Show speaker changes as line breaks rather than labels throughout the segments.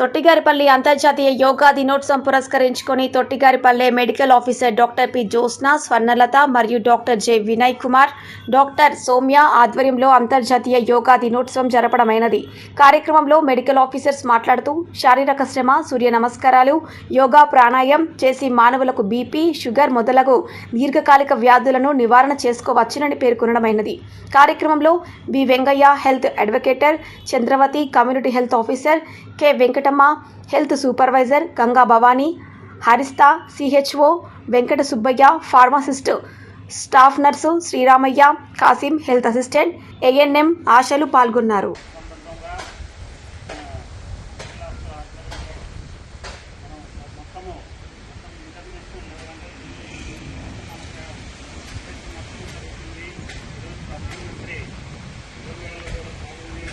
తొట్టిగారిపల్లి అంతర్జాతీయ యోగా దినోత్సవం పురస్కరించుకొని Tottigaripalle medical officer doctor P Jyotsna Swarnalatha మరియు doctor J Vinay Kumar doctor Soumya ఆధ్వర్యంలో అంతర్జాతీయ యోగా దినోత్సవం జరపడమైనది. కార్యక్రమంలో మెడికల్ ఆఫీసర్స్ మాట్లాడుతూ శారీరక శ్రమ సూర్య నమస్కారాలు యోగా ప్రాణాయం చేసి మానవులకు బీపీ షుగర్ మొదలగు దీర్ఘకాలిక వ్యాధులను నివారణ చేసుకోవచ్చునని పేర్కొనడమైనది. కార్యక్రమంలో B Vengaiah health advocator Chandravathi community health officer K Venkata Venkatamma health supervisor Ganga Bhavani Harista CHO Venkata Subbaiah pharmacist staff nurse Sriramaiah Kasim health assistant ANM ఆశలు పాల్గొన్నారు
మొత్తము మొత్తం ఇంటర్నేషనల్ లెవెల్ అంటే ప్రధానమంత్రి యోగాలో కూడా పాల్గొని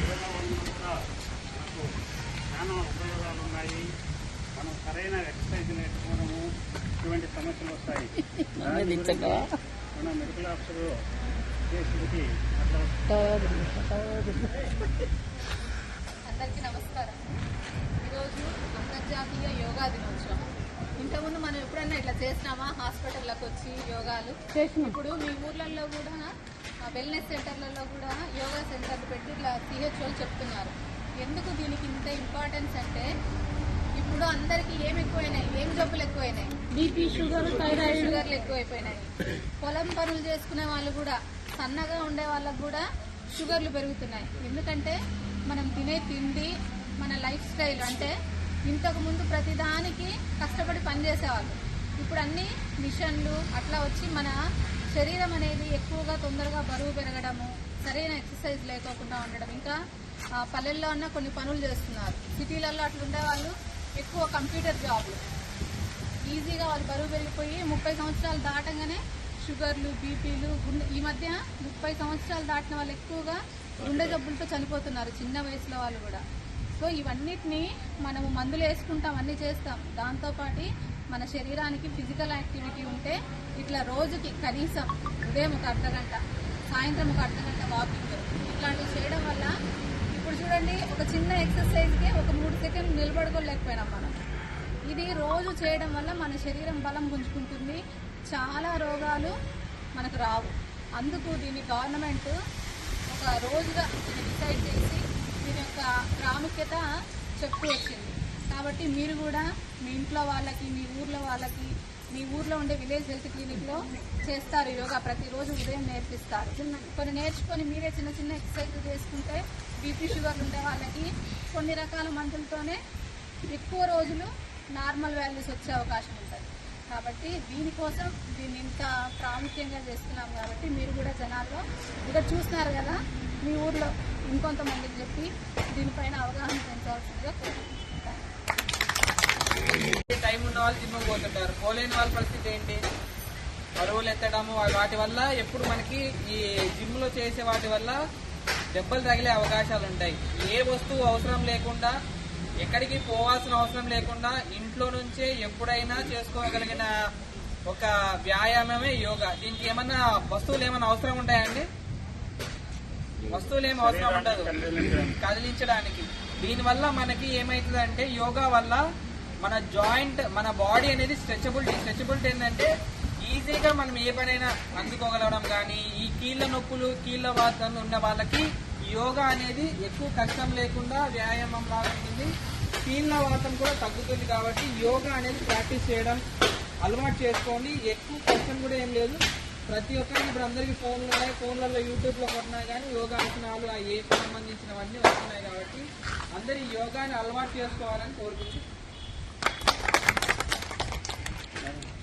యోగా వలన కూడా మనకు చాలా ఉపయోగాలు ఉన్నాయి. మనం సరైన ఎక్సర్సైజ్ నేర్చుకోవడము ఇటువంటి సమస్యలు వస్తాయి. మన మెడికల్ ఆఫీసర్ చేసేది అట్లా
అందరికీ నమస్కారం. ఈరోజు అంతర్జాతీయ యోగా దినోత్సవం. ఇంతకుముందు మనం ఎప్పుడన్నా ఇట్లా చేసినామా? హాస్పిటల్లోకి వచ్చి యోగాలు. ఇప్పుడు మీ ఊర్లలో కూడా వెల్నెస్ సెంటర్లలో కూడా యోగా సెంటర్లు పెట్టి ఇట్లా సిహెచ్ఓలు చెప్తున్నారు. ఎందుకు దీనికి ఇంత ఇంపార్టెన్స్ అంటే ఇప్పుడు అందరికీ ఏం ఎక్కువైనాయి? ఏం జబ్బులు ఎక్కువైనాయి? బీపీ షుగర్ థైరాయిడ్ షుగర్లు ఎక్కువైపోయినాయి. పొలం పనులు చేసుకునే వాళ్ళు కూడా సన్నగా ఉండే వాళ్ళకు కూడా షుగర్లు పెరుగుతున్నాయి. ఎందుకంటే మనం తినే తిండి మన లైఫ్ స్టైల్ అంటే ఇంతకు ముందు ప్రతిదానికి కష్టపడి పనిచేసేవాళ్ళు ఇప్పుడు అన్ని మిషన్లు అట్లా వచ్చి మన శరీరం అనేది ఎక్కువగా తొందరగా బరువు పెరగడము సరైన ఎక్సర్సైజ్ లేకోకుండా ఉండడం ఇంకా పల్లెల్లో ఉన్న కొన్ని పనులు చేస్తున్నారు. సిటీలలో అట్లా ఉండేవాళ్ళు ఎక్కువ కంప్యూటర్ జాబ్లు. ఈజీగా వాళ్ళు బరువు పెరిగిపోయి ముప్పై సంవత్సరాలు దాటంగానే షుగర్లు బీపీలు గుండె ఈ మధ్య ముప్పై సంవత్సరాలు దాటిన వాళ్ళు ఎక్కువగా గుండె జబ్బులతో చనిపోతున్నారు చిన్న వయసులో వాళ్ళు కూడా. సో ఇవన్నిటిని మనము మందులు వేసుకుంటాం అన్నీ చేస్తాం. దాంతోపాటు మన శరీరానికి ఫిజికల్ యాక్టివిటీ ఉంటే ఇట్లా రోజుకి కనీసం ఉదయం ఒక అర్ధగంట సాయంత్రం ఒక అర్ధగంట వాకింగ్. ఇట్లాంటివి చేయడం వల్ల ఇప్పుడు చూడండి ఒక చిన్న ఎక్సర్సైజ్కి ఒక మూడు సెకండ్ నిలబడుకోలేకపోయినాం మనం. ఇది రోజు చేయడం వల్ల మన శరీరం బలం గుంజుకుంటుంది చాలా రోగాలు మనకు రావు. అందుకు దీన్ని గవర్నమెంట్ ఒక రోజుగా డిసైడ్ చేసి దీని యొక్క ప్రాముఖ్యత చెప్తూ వచ్చింది కాబట్టి మీరు కూడా మీ ఇంట్లో వాళ్ళకి మీ ఊర్లో వాళ్ళకి మీ ఊర్లో ఉండే విలేజ్ హెల్త్ క్లినిక్లో చేస్తారు యోగా. ప్రతిరోజు ఉదయం నేర్పిస్తారు. కొన్ని నేర్చుకొని మీరే చిన్న చిన్న ఎక్సర్సైజ్ చేసుకుంటే బీపీ షుగర్ ఉండే వాళ్ళకి కొన్ని రకాల మందులతోనే ఎక్కువ రోజులు నార్మల్ వాల్యూస్ వచ్చే అవకాశం ఉంటుంది. కాబట్టి దీనికోసం దీన్ని ఇంత ప్రాముఖ్యంగా చేస్తున్నాం కాబట్టి మీరు కూడా జనాల్లో ఇక్కడ చూస్తున్నారు కదా మీ ఊర్లో ఇంకొంతమందికి చెప్పి దీనిపైన అవగాహన పెంచవలసిందిగా కోరుకుంటున్నాను
టైం ఉన్న వాళ్ళు జిమ్ పోతుంటారు పోలేని వాళ్ళ పరిస్థితి ఏంటి? బరువులు ఎత్తడము వాటి వల్ల ఎప్పుడు మనకి ఈ జిమ్లో చేసే వాటి వల్ల దెబ్బలు తగిలే అవకాశాలు ఉంటాయి. ఏ వస్తువు అవసరం లేకుండా ఎక్కడికి పోవాల్సిన అవసరం లేకుండా ఇంట్లో నుంచే ఎప్పుడైనా చేసుకోగలిగిన ఒక వ్యాయామమే యోగా. దీనికి ఏమన్నా వస్తువులు ఏమైనా అవసరం ఉంటాయండి? వస్తువులు ఏం అవసరం ఉండదు. కదిలించడానికి. దీనివల్ల మనకి ఏమైతుందంటే యోగా వల్ల మన జాయింట్ మన బాడీ అనేది స్ట్రెచబిలిటీ స్ట్రెచబిలిటీ ఏంటంటే ఈజీగా మనం ఏ పనైనా అందుకోగలగడం కానీ ఈ కీళ్ళ నొప్పులు కీళ్ళ వాతం ఉన్న వాళ్ళకి యోగా అనేది ఎక్కువ కష్టం లేకుండా వ్యాయామం లాగుతుంది కీళ్ళ వాతం కూడా తగ్గుతుంది కాబట్టి యోగా అనేది ప్రాక్టీస్ చేయడం అలవాటు చేసుకోండి. ఎక్కువ కష్టం కూడా ఏం లేదు. ప్రతి ఒక్కరికి ఇప్పుడు అందరికీ ఫోన్లు ఉన్నాయి. ఫోన్లలో యూట్యూబ్లో కొట్టినాయి కానీ యోగా ఆసనాలు ఆ ఏ సంబంధించినవన్నీ వస్తున్నాయి కాబట్టి అందరూ యోగాని అలవాటు చేసుకోవాలని కోరుకుంటున్నాను. Thank you.